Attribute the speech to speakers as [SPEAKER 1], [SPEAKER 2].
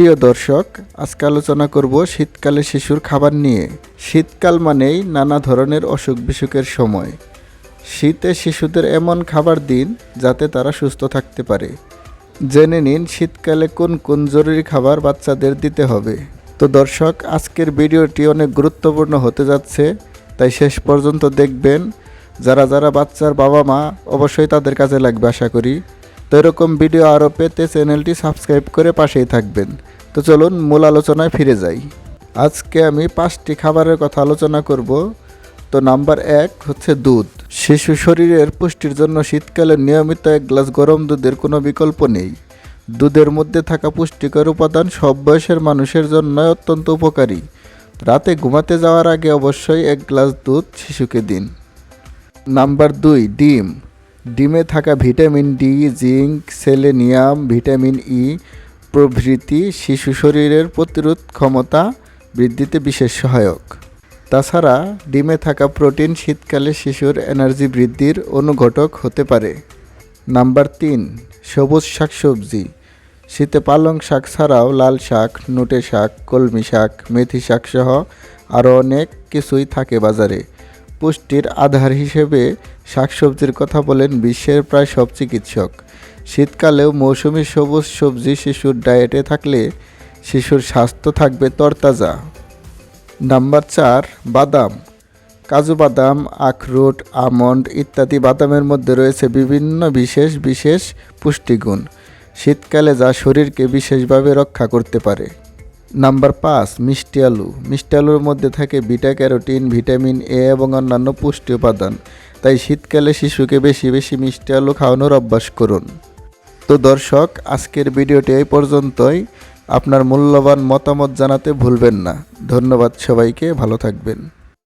[SPEAKER 1] প্রিয় দর্শক, আজকে আলোচনা করব শীতকালে শিশুর খাবার নিয়ে। শীতকাল মানেই নানা ধরনের অসুখ বিসুখের সময়। শীতে শিশুদের এমন খাবার দিন যাতে তারা সুস্থ থাকতে পারে। জেনে নিন শীতকালে কোন কোন জরুরি খাবার বাচ্চাদের দিতে হবে। তো দর্শক, আজকের ভিডিওটি অনেক গুরুত্বপূর্ণ হতে যাচ্ছে, তাই শেষ পর্যন্ত দেখবেন। যারা যারা বাচ্চার বাবা মা অবশ্যই তাদের কাজে লাগবে, আশা করি। তো এরকম ভিডিও আরও পেতে চ্যানেলটি সাবস্ক্রাইব করে পাশেই থাকবেন। তো চলুন মূল আলোচনায় ফিরে যাই। আজকে আমি পাঁচটি খাবারের কথা আলোচনা করব। তো নাম্বার এক হচ্ছে দুধ। শিশু শরীরের পুষ্টির জন্য শীতকালে নিয়মিত এক গ্লাস গরম দুধের কোনো বিকল্প নেই। দুধের মধ্যে থাকা পুষ্টিকর উপাদান সব বয়সের মানুষের জন্য অত্যন্ত উপকারী। রাতে ঘুমাতে যাওয়ার আগে অবশ্যই এক গ্লাস দুধ শিশুকে দিন। নাম্বার দুই, ডিম। ডিমে থাকা vitamin D, zinc, selenium, vitamin E প্রভৃতি শিশু শরীরের প্রতিরোধ ক্ষমতা বৃদ্ধিতে বিশেষ সহায়ক। তাছাড়া ডিমে থাকা প্রোটিন শীতকালে শিশুর এনার্জি বৃদ্ধির অনুঘটক হতে পারে। নাম্বার তিন, সবুজ শাকসবজি। শীতে পালং শাক ছাড়াও লাল শাক, নোটে শাক, কলমি শাক, মেথি শাক সহ আরও অনেক কিছুই থাকে বাজারে। পুষ্টির আধার হিসেবে শাকসবজির কথা বলেন বিশ্বের প্রায় সব চিকিৎসক। শীতকালেও মৌসুমি সবুজ সবজি শিশুর ডায়েটে থাকলে শিশুর স্বাস্থ্য থাকবে তরতাজা। নাম্বার চার, বাদাম। কাজু বাদাম, আখরোট, আমন্ড ইত্যাদি বাদামের মধ্যে রয়েছে বিভিন্ন বিশেষ বিশেষ পুষ্টিগুণ। শীতকালে যা শরীরকে বিশেষভাবে রক্ষা করতে পারে। নাম্বার পাঁচ, মিষ্টি আলু। মিষ্টি আলুর মধ্যে থাকে বিটা ক্যারোটিন, ভিটামিন এ এবং অন্যান্য পুষ্টি উপাদান। তাই শীতকালে শিশুকে বেশি বেশি মিষ্টি আলু খাওয়ানোর অভ্যাস করুন। তো দর্শক, আজকের ভিডিওটি এই পর্যন্তই। আপনার মূল্যবান মতামত জানাতে ভুলবেন না। ধন্যবাদ সবাইকে, ভালো থাকবেন।